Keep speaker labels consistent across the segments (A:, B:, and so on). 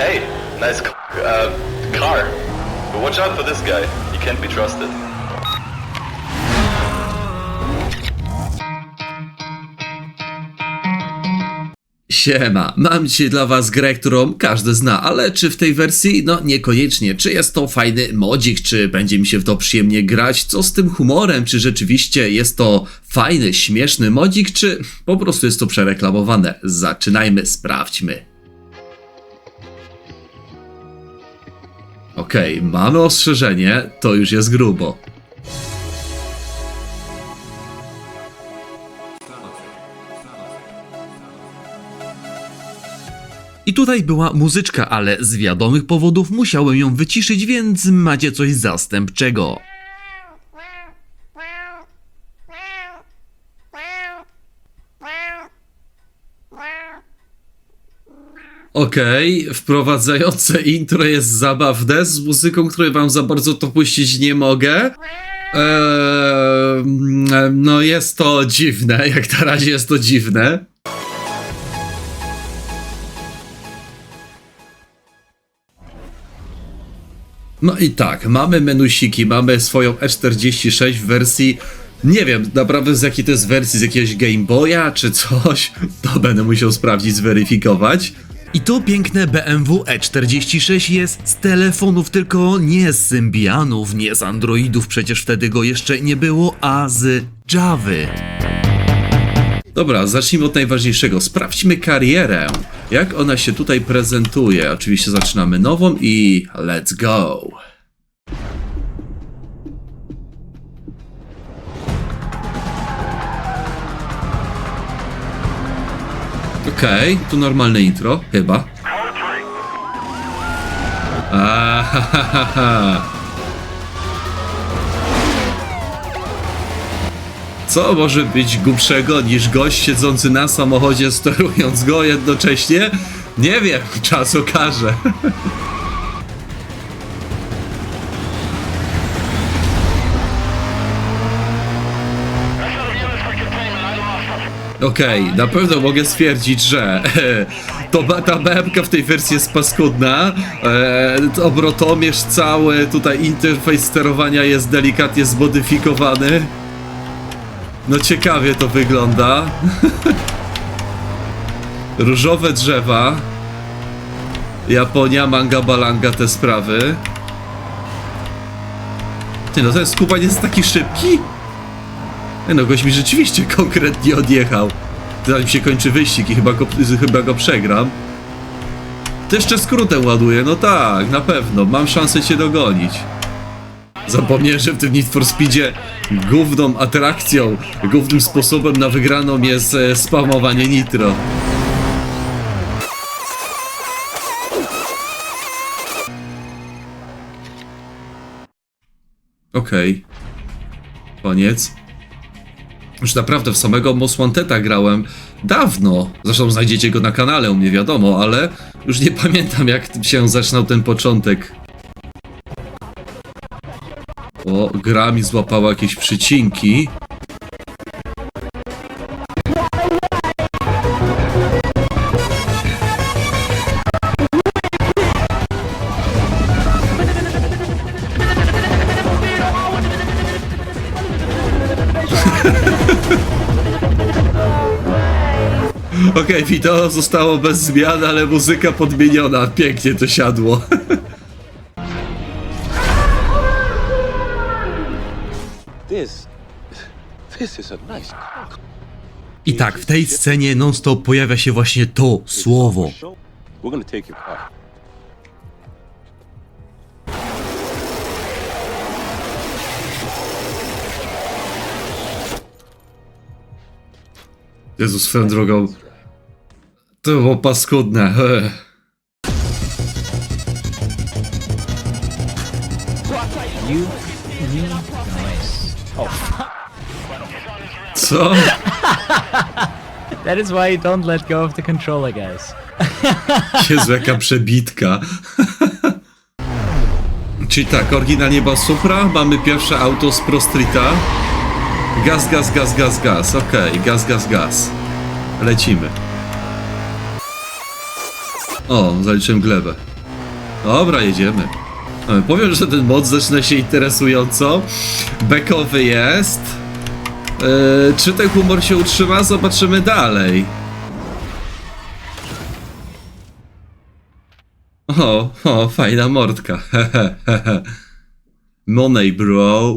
A: Hey, nice uh, car. But watch out for this guy. He can't be trusted.
B: Siema, mam dzisiaj dla was grę, którą każdy zna, ale czy w tej wersji? No niekoniecznie. Czy jest to fajny modzik, czy będzie mi się w to przyjemnie grać? Co z tym humorem? Czy rzeczywiście jest to fajny, śmieszny modzik, czy po prostu jest to przereklamowane? Zaczynajmy, sprawdźmy. Okej, mamy ostrzeżenie, to już jest grubo. I tutaj była muzyczka, ale z wiadomych powodów musiałem ją wyciszyć, więc macie coś zastępczego. Okej, wprowadzające intro jest zabawne, z muzyką, której wam za bardzo to puścić nie mogę. Eee, no jest to dziwne, jak na razie jest to dziwne. No i tak, mamy menusiki, mamy swoją E46 w wersji. Nie wiem naprawdę z jakiej to jest wersji, z jakiegoś Game Boya czy coś. To będę musiał sprawdzić, zweryfikować. I to piękne BMW E46 jest z telefonów, tylko nie z Symbianów, nie z Androidów, przecież wtedy go jeszcze nie było, a z Javy. Dobra, zacznijmy od najważniejszego. Sprawdźmy karierę. Jak ona się tutaj prezentuje. Oczywiście zaczynamy nową i let's go. Okej, tu normalne intro, chyba. Ahahaha. Co może być głupszego niż gość siedzący na samochodzie, sterując go jednocześnie? Nie wiem, czas okaże. Okej, na pewno mogę stwierdzić, że to, ta BMK w tej wersji jest paskudna. E, obrotomierz cały, tutaj interfejs sterowania jest delikatnie zmodyfikowany. No ciekawie to wygląda. Różowe drzewa. Japonia, manga, balanga, te sprawy. Ty, no ten skubań jest taki szybki? No, gość mi rzeczywiście konkretnie odjechał. Zanim się kończy wyścig i chyba go, chyba go przegram. To jeszcze skrótem ładuję, no tak, na pewno, mam szansę cię dogonić. Zapomniałem, że w tym Need for Speedzie główną atrakcją, głównym sposobem na wygraną jest e, spamowanie nitro. Okej. Koniec. Już naprawdę w samego Most Wanteda grałem dawno. Zresztą znajdziecie go na kanale, u mnie wiadomo, ale już nie pamiętam jak się zaczynał ten początek. O, gra mi złapała jakieś przycinki. Okej, wideo zostało bez zmian, ale muzyka podmieniona. Pięknie to siadło.
C: This, this is a nice.
B: I tak, w tej scenie non-stop pojawia się właśnie to słowo.
C: We're gonna take your car.
B: Jezus, swoją drogą. To było paskudne. Ech.
D: You, you, nice.
B: Co?
D: That is why you don't let go of the controller, guys.
B: Jezu, jaka przebitka. Czyli tak, oryginalnie była Supra, mamy pierwsze auto z Pro Streeta. Gaz, gaz, gaz, gaz, gaz. Okej, gaz, gaz, gaz. Lecimy. O, zaliczyłem glebę. Dobra, jedziemy. E, Powiem, że ten mod zaczyna się interesująco. Bekowy jest. E, czy ten humor się utrzyma? Zobaczymy dalej. O, o, fajna mordka. Money, bro.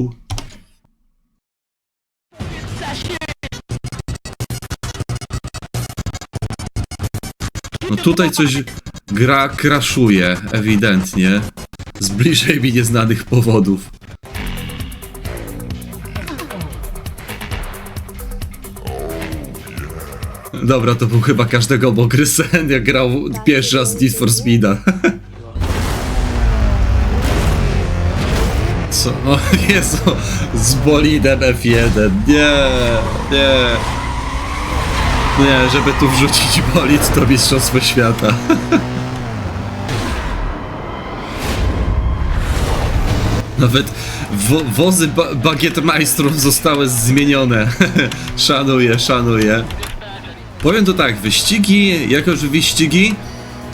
B: No tutaj coś gra kraszuje, ewidentnie. Z bliżej mi nieznanych powodów. Dobra, to był chyba każdego mokry sen, jak grał pierwszy raz Need for Speeda. Co? O Jezu, z bolidem F1. Nie, nie. Nie, żeby tu wrzucić bolid to Mistrzostwo Świata. Nawet wo wozy ba bagietmajstrów zostały zmienione. szanuję, szanuję. Powiem to tak, wyścigi, jako że wyścigi,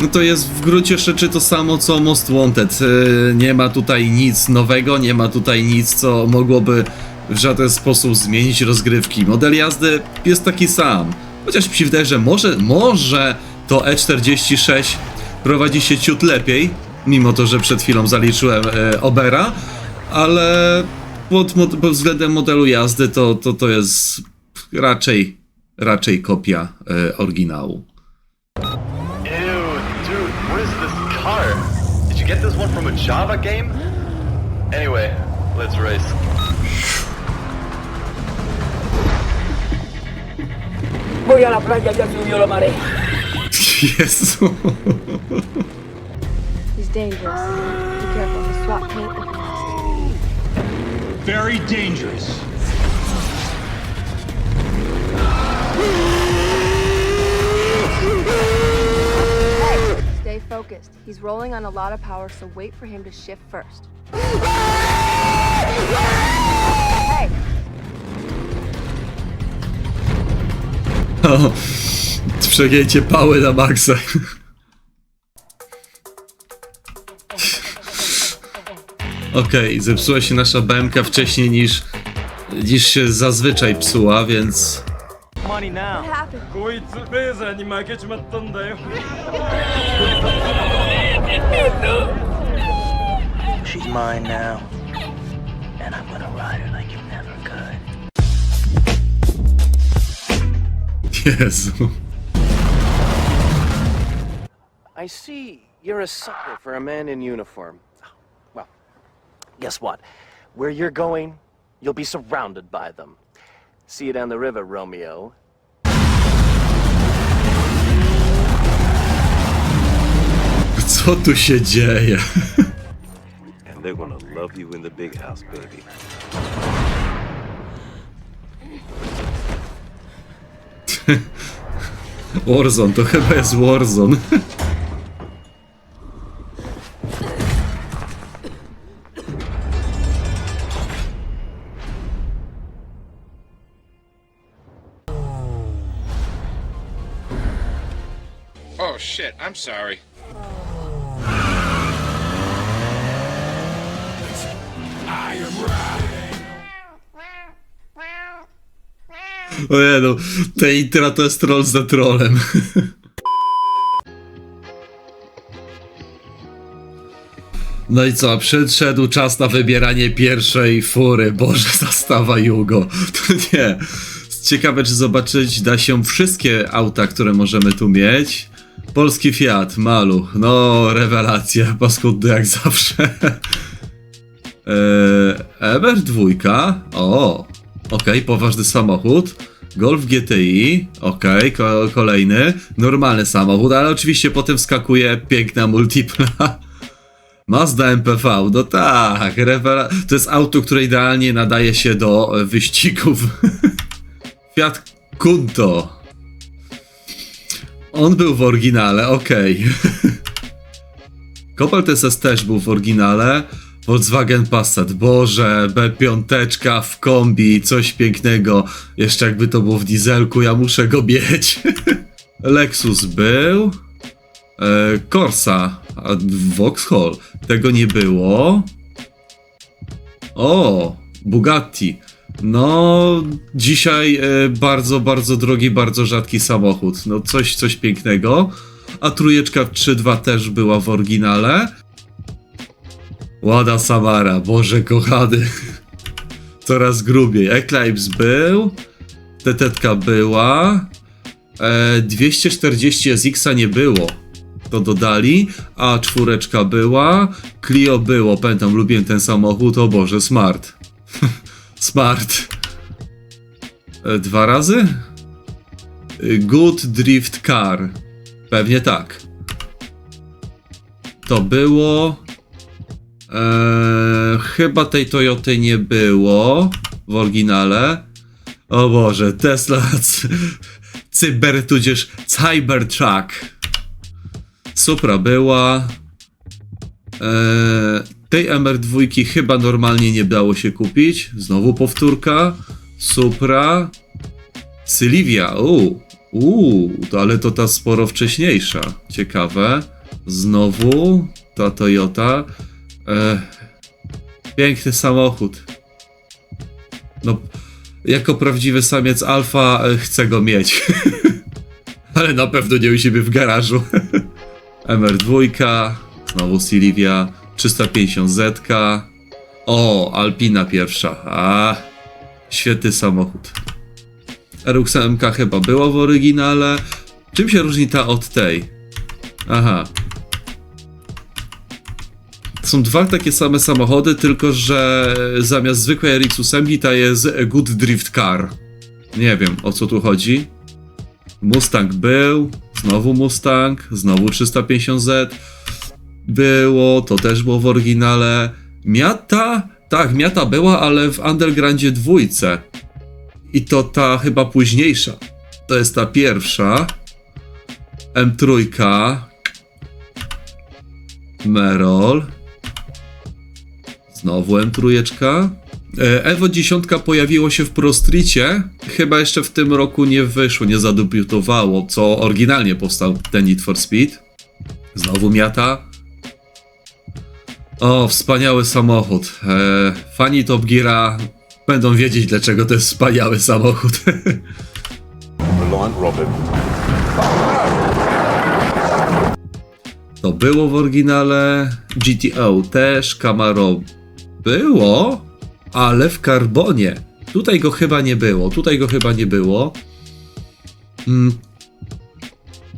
B: no to jest w gruncie rzeczy to samo co Most Wanted. Yy, Nie ma tutaj nic nowego, nie ma tutaj nic, co mogłoby w żaden sposób zmienić rozgrywki. Model jazdy jest taki sam. Chociaż mi się wydaje, że może, może to E46 prowadzi się ciut lepiej, mimo to, że przed chwilą zaliczyłem e, Obera, ale pod, mod, pod względem modelu jazdy to, to, to jest raczej, raczej kopia e, oryginału.
A: Get this one from a Java game? Anyway, let's race.
E: Voy a la playa, ya subió la marea.
B: Jezu.
F: He's dangerous. Be careful, the swap paint will blast.
G: Very dangerous.
F: Hey, stay focused. He's rolling on a lot of power, so wait for him to shift first.
B: No, przegięcie pały na maksa. Okej, okay, zepsuła się nasza BMK wcześniej niż, niż się zazwyczaj psuła, więc...
C: She's mine now, and I'm gonna ride her like you
B: Jezu.
C: I see you're a sucker for a man in uniform. Well, guess what? Where you're going, you'll be surrounded by them. See you down the river, Romeo.
B: Co tu się dzieje?
H: and they're gonna love you in the big house, baby.
B: Warzone, to chyba jest Warzone.
I: Oh shit, I'm sorry.
B: Ojej, no, te intro to jest troll za trolem. No i co, przyszedł czas na wybieranie pierwszej fury. Boże, zastawa Jugo. To nie. Ciekawe, czy zobaczyć da się wszystkie auta, które możemy tu mieć. Polski Fiat, maluch. No, rewelacja. Paskudny jak zawsze. Eee, MR2. O, okej, poważny samochód. Golf GTI, okej, ko kolejny. Normalny samochód, ale oczywiście potem skakuje piękna multipla. Mazda MPV, no tak, rewela... To jest auto, które idealnie nadaje się do e, wyścigów. Fiat Punto. On był w oryginale, okej. Cobalt SS też był w oryginale. Volkswagen Passat, Boże, B5 w kombi, coś pięknego. Jeszcze jakby to było w dieselku, ja muszę go mieć. Lexus był. E, Corsa, a Vauxhall. Tego nie było. O, Bugatti. No, dzisiaj e, bardzo, bardzo drogi, bardzo rzadki samochód. No, coś, coś pięknego. A trójeczka w 3.2 też była w oryginale. Łada Samara, Boże kochany. Coraz grubiej. Eclipse był. Tetetka była. E, 240 SX-a nie było. To dodali. A czwóreczka była. Clio było. Pamiętam, lubiłem ten samochód. O Boże, smart. smart. E, dwa razy? E, Good Drift Car. Pewnie tak. To było. Eee, chyba tej Toyoty nie było w oryginale. O Boże, Tesla Cyber tudzież Cybertruck. Supra była. Eee, tej MR2 chyba normalnie nie dało się kupić. Znowu powtórka. Supra. Sylwia. Uuu. To, ale to ta sporo wcześniejsza. Ciekawe. Znowu ta Toyota. E, piękny samochód. No, jako prawdziwy samiec alfa e, chcę go mieć. Ale na pewno nie u siebie w garażu. MR2, znowu Sylwia, 350Z. O, Alpina pierwsza. A, świetny samochód. RX MK chyba była w oryginale. Czym się różni ta od tej? Aha, są dwa takie same samochody, tylko że zamiast zwykłej RX 8 ta jest Good Drift Car. Nie wiem o co tu chodzi. Mustang był, znowu Mustang, znowu 350Z. Było, to też było w oryginale. Miata? Tak, Miata była, ale w Undergroundzie dwójce. I to ta chyba późniejsza. To jest ta pierwsza. M3. Merol. Znowu M3. E, Evo 10 pojawiło się w Prostricie. Chyba jeszcze w tym roku nie wyszło, nie zadebiutowało, co oryginalnie powstał ten Need for Speed. Znowu miata. O, wspaniały samochód. E, fani Top Geara będą wiedzieć, dlaczego to jest wspaniały samochód. To było w oryginale. GTO też, Camaro było, ale w karbonie. Tutaj go chyba nie było. Tutaj go chyba nie było. Mm.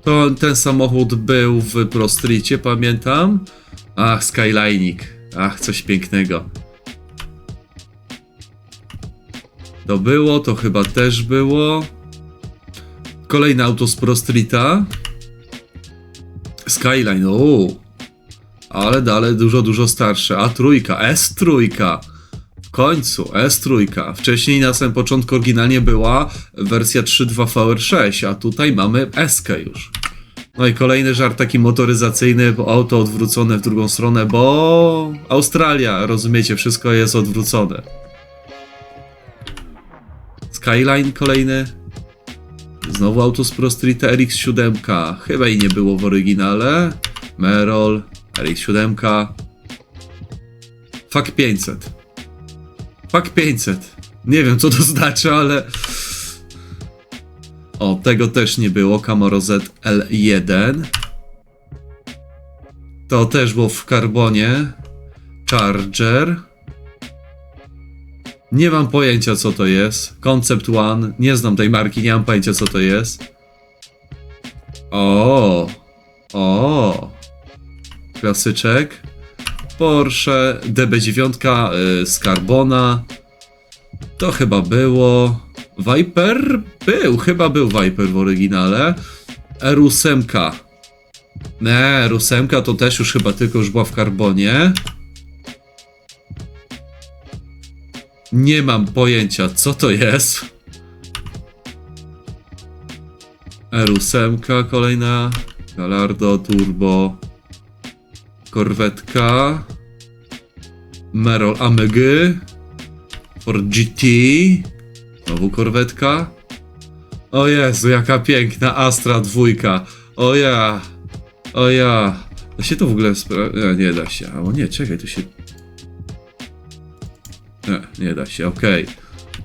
B: To ten samochód był w Prostricie, pamiętam. Ach, Skylining. Ach, coś pięknego. To było, to chyba też było. Kolejne auto z Prostrita. Skyline, uuu. Ale dalej dużo, dużo starsze. A trójka, S trójka. W końcu, S trójka. Wcześniej na samym początku oryginalnie była wersja 3.2 VR6, a tutaj mamy S już. No i kolejny żart taki motoryzacyjny, bo auto odwrócone w drugą stronę, bo Australia, rozumiecie, wszystko jest odwrócone. Skyline kolejny. Znowu auto z Pro Street RX7. Chyba i nie było w oryginale. Merol, RX7. Fuck 500. Fuck 500. Nie wiem co to znaczy, ale. O, tego też nie było. Camaro Z L1. To też było w karbonie. Charger. Nie mam pojęcia co to jest. Concept One. Nie znam tej marki, nie mam pojęcia co to jest. O, o, klasyczek. Porsche DB9 y, z Carbona. To chyba było. Viper? Był, chyba był Viper w oryginale. R8. Nie, R8 to też już chyba tylko już była w Carbonie. Nie mam pojęcia, co to jest. R8 kolejna. Galardo, Turbo. Korwetka. Merol AMG. Ford GT. Znowu korwetka. O Jezu, jaka piękna Astra dwójka. O ja. O ja. Da się to w ogóle spra- Nie, da się. O nie, czekaj, to się... Nie, nie da się, okej.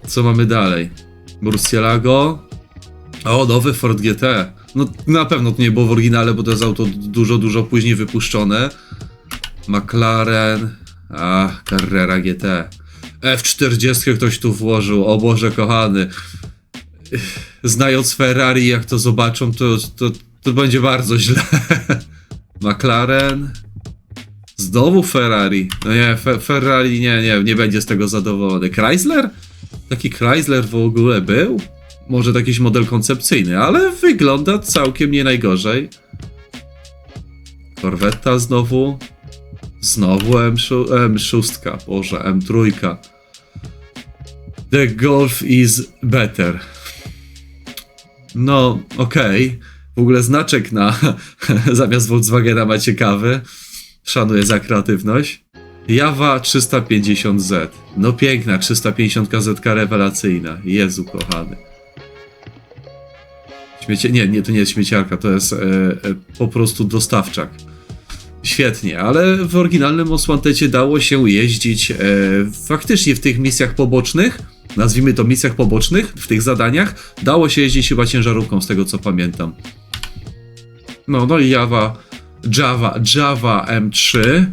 B: Co mamy dalej? Murcielago. O, nowy Ford GT. No na pewno to nie było w oryginale, bo to jest auto dużo, dużo później wypuszczone. McLaren. A, Carrera GT. F40 ktoś tu włożył, o Boże kochany. Znając Ferrari, jak to zobaczą, to, to, to będzie bardzo źle. McLaren. Znowu Ferrari. No nie, Fe Ferrari nie, nie, nie będzie z tego zadowolony. Chrysler? Taki Chrysler w ogóle był? Może jakiś model koncepcyjny, ale wygląda całkiem nie najgorzej. Corvetta znowu. Znowu M6, M6, Boże, M3. The Golf is better. No, okej. W ogóle znaczek na zamiast Volkswagena ma ciekawy. Szanuję za kreatywność. Jawa 350Z. No piękna, 350 KZ rewelacyjna. Jezu kochany. Śmiecie... Nie, nie, to nie jest śmieciarka, to jest e, e, po prostu dostawczak. Świetnie, ale w oryginalnym Osłantecie dało się jeździć e, faktycznie w tych misjach pobocznych, nazwijmy to misjach pobocznych, w tych zadaniach, dało się jeździć chyba ciężarówką, z tego co pamiętam. No, no i Java, Java, Java M3.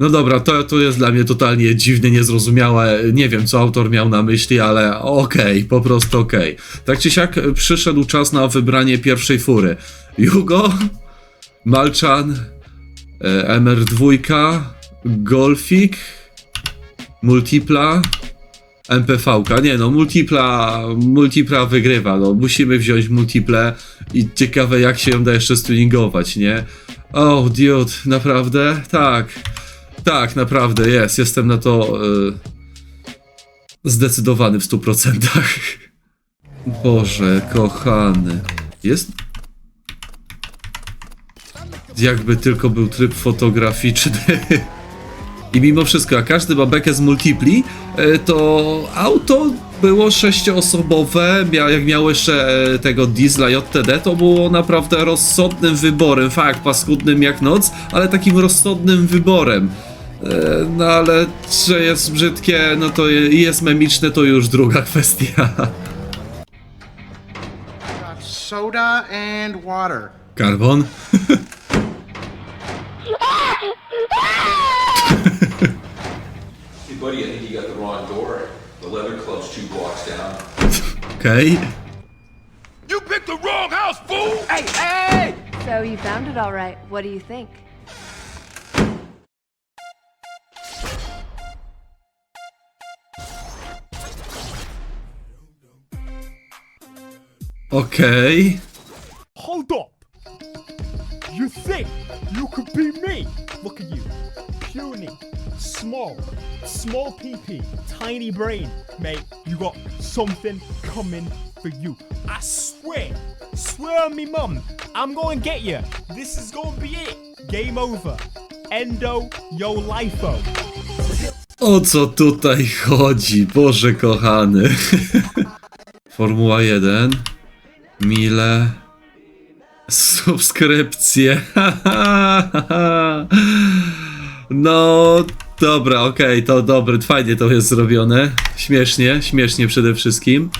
B: No dobra, to, to jest dla mnie totalnie dziwne, niezrozumiałe. Nie wiem, co autor miał na myśli, ale okej, po prostu okej. Tak czy siak przyszedł czas na wybranie pierwszej fury. Jugo, Malczan, e, MR2, Golfik, Multipla, MPV-ka. Nie no, Multipla, Multipla wygrywa, no. Musimy wziąć Multiple i ciekawe jak się ją da jeszcze stuningować, nie? Oh, dude, naprawdę? Tak. Tak, naprawdę, jest. Jestem na to e, zdecydowany w 100%. Boże, kochany. Jest jakby tylko był tryb fotograficzny. I mimo wszystko, jak każdy ma bekę z multipli, e, to auto było sześcioosobowe, jak miało jeszcze e, tego diesla JTD, to było naprawdę rozsądnym wyborem, fakt, paskudnym jak noc, ale takim rozsądnym wyborem. E, No ale, że jest brzydkie, no to je- jest memiczne, to już druga kwestia.
J: Got soda and water.
B: Carbon?
K: Hey, buddy, I think you got the wrong door. The leather club's two blocks down.
B: Okej.
G: You picked the wrong house, fool!
F: So you found it all right. What do you think?
B: Okej.
G: Hold up! You think you could be me? Look at you. Puny, small, small PP, tiny brain. Mate, you got something coming for you. I swear, swear on me mum, I'm gonna get you. This is gonna be it. Game over. Endo, yo lifeo.
B: O co tutaj chodzi? Boże kochany. Formuła 1. Mile. Subskrypcje. no, dobra, okej, to dobry, fajnie to jest zrobione. Śmiesznie, śmiesznie przede wszystkim.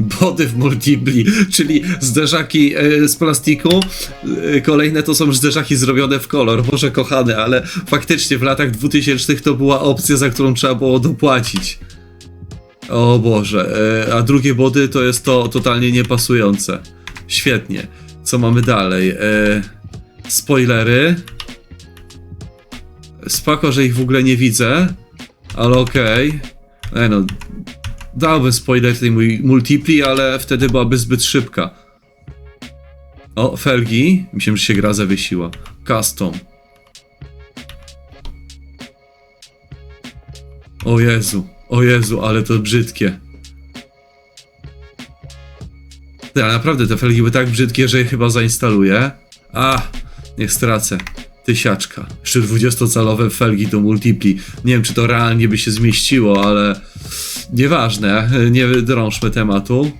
B: Body w multipli, czyli zderzaki e, z plastiku. E, kolejne to są zderzaki zrobione w kolor. Boże kochany, ale faktycznie w latach 2000 to była opcja, za którą trzeba było dopłacić. O Boże, e, a drugie body to jest to totalnie niepasujące. Świetnie. Co mamy dalej? E, spoilery. Spoko, że ich w ogóle nie widzę, ale okej. E no, dałbym spoiler tej mój multipli, ale wtedy byłaby zbyt szybka. O, felgi. Myślałem, że się gra zawiesiła. Custom. O Jezu, o Jezu, ale to brzydkie. Ty, ale naprawdę te felgi były tak brzydkie, że je chyba zainstaluję. A, niech stracę. Tysiaczka. Jeszcze 20-calowe felgi do multipli. Nie wiem, czy to realnie by się zmieściło, ale nieważne. Nie drążmy tematu.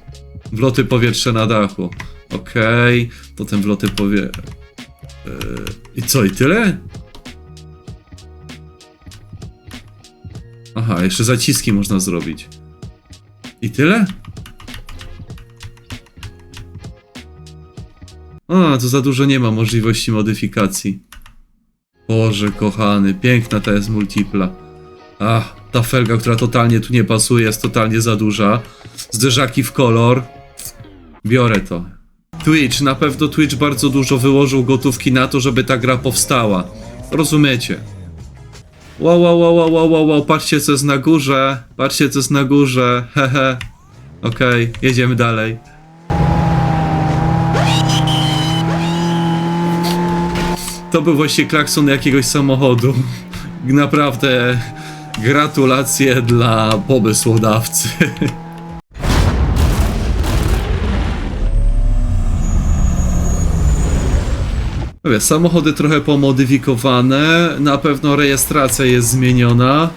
B: Wloty powietrze na dachu. Okej, potem wloty powie... Yy, I co, i tyle? Aha, jeszcze zaciski można zrobić. I tyle? A, to za dużo nie ma możliwości modyfikacji. Boże kochany, piękna ta jest multipla. Ach, ta felga, która totalnie tu nie pasuje, jest totalnie za duża. Zderzaki w kolor. Biorę to. Twitch, na pewno Twitch bardzo dużo wyłożył gotówki na to, żeby ta gra powstała. Rozumiecie? Wow, wow, wow, wow, wow, wow, patrzcie co jest na górze. Patrzcie co jest na górze. Hehe. Okej, jedziemy dalej. To był właśnie klakson jakiegoś samochodu. Naprawdę gratulacje dla pomysłodawcy. Mówię, samochody trochę pomodyfikowane, na pewno rejestracja jest zmieniona.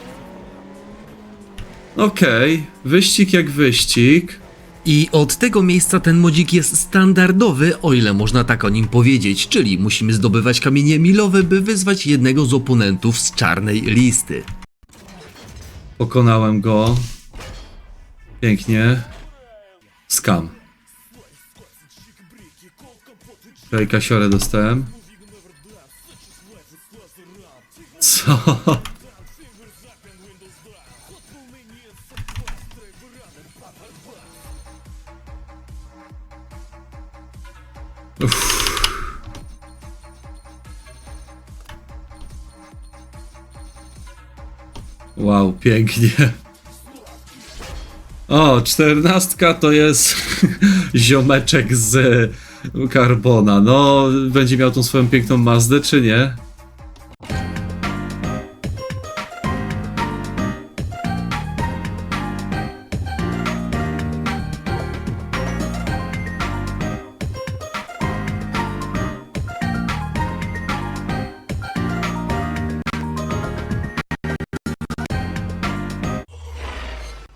B: Okej, wyścig jak wyścig.
L: I od tego miejsca ten modzik jest standardowy, o ile można tak o nim powiedzieć, czyli musimy zdobywać kamienie milowe, by wyzwać jednego z oponentów z czarnej listy.
B: Pokonałem go. Pięknie. Skam. Okej, kasiorę dostałem. Co? Wow, pięknie. O, czternastka to jest ziomeczek z Carbona. No, będzie miał tą swoją piękną Mazdę, czy nie?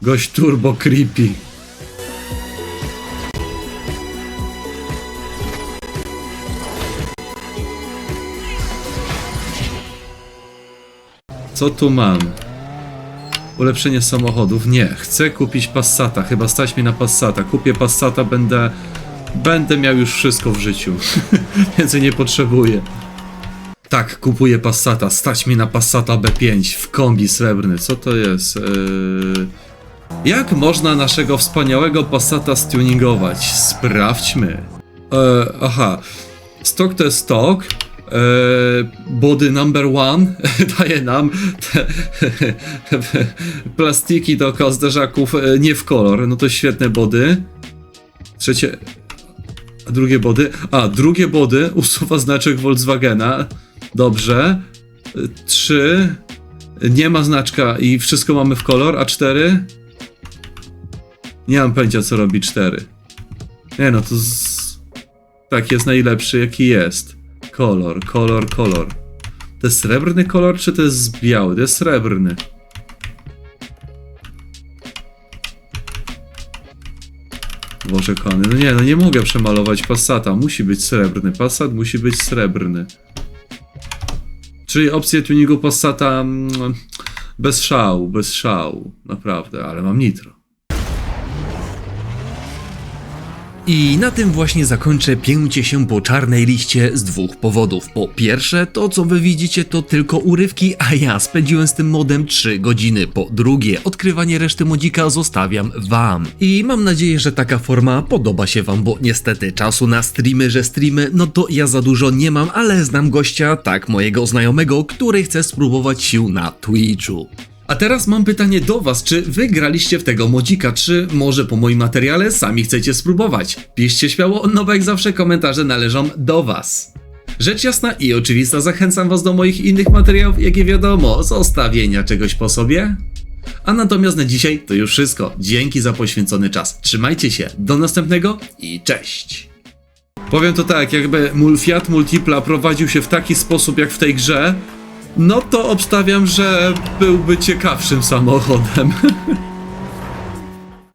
B: Gość turbo creepy. Co tu mam? Ulepszenie samochodów? Nie, chcę kupić Passata. Chyba stać mnie na Passata. Kupię Passata, będę. Będę miał już wszystko w życiu. Więcej nie potrzebuję. Tak, kupuję Passata. Stać mi na Passata B5 w kombi srebrny. Co to jest? Eee... Jak można naszego wspaniałego Passata stuningować? Sprawdźmy. E, aha. Stok to jest stok. E, body number one daje nam te plastiki do zderzaków e, nie w kolor. No to świetne body. Trzecie. A drugie body? A, drugie body usuwa znaczek Volkswagena. Dobrze. E, Trzy. Nie ma znaczka i wszystko mamy w kolor. A cztery? Nie mam pojęcia, co robi 4. Nie no, to z... tak jest najlepszy, jaki jest. Kolor, kolor, kolor. To jest srebrny kolor, czy to jest biały? To jest srebrny. Boże kochany, no nie, no nie mogę przemalować Passata. Musi być srebrny. Passat musi być srebrny. Czyli opcję tuningu Passata mm, bez szału, bez szału. Naprawdę, ale mam nitro.
L: I na tym właśnie zakończę pięcie się po czarnej liście z dwóch powodów. Po pierwsze, to co wy widzicie to tylko urywki, a ja spędziłem z tym modem 3 godziny. Po drugie, odkrywanie reszty modzika zostawiam wam. I mam nadzieję, że taka forma podoba się wam, bo niestety czasu na streamy, że streamy, no to ja za dużo nie mam, ale znam gościa, tak mojego znajomego, który chce spróbować sił na Twitchu.
B: A teraz mam pytanie do was, czy wy graliście w tego modzika, czy może po moim materiale sami chcecie spróbować? Piszcie śmiało, no bo jak zawsze komentarze należą do was. Rzecz jasna i oczywista, zachęcam was do moich innych materiałów, jakie wiadomo, zostawienia czegoś po sobie. A natomiast na dzisiaj to już wszystko. Dzięki za poświęcony czas. Trzymajcie się, do następnego i cześć. Powiem to tak, jakby mul- Fiat Multipla prowadził się w taki sposób jak w tej grze, no to obstawiam, że byłby ciekawszym samochodem.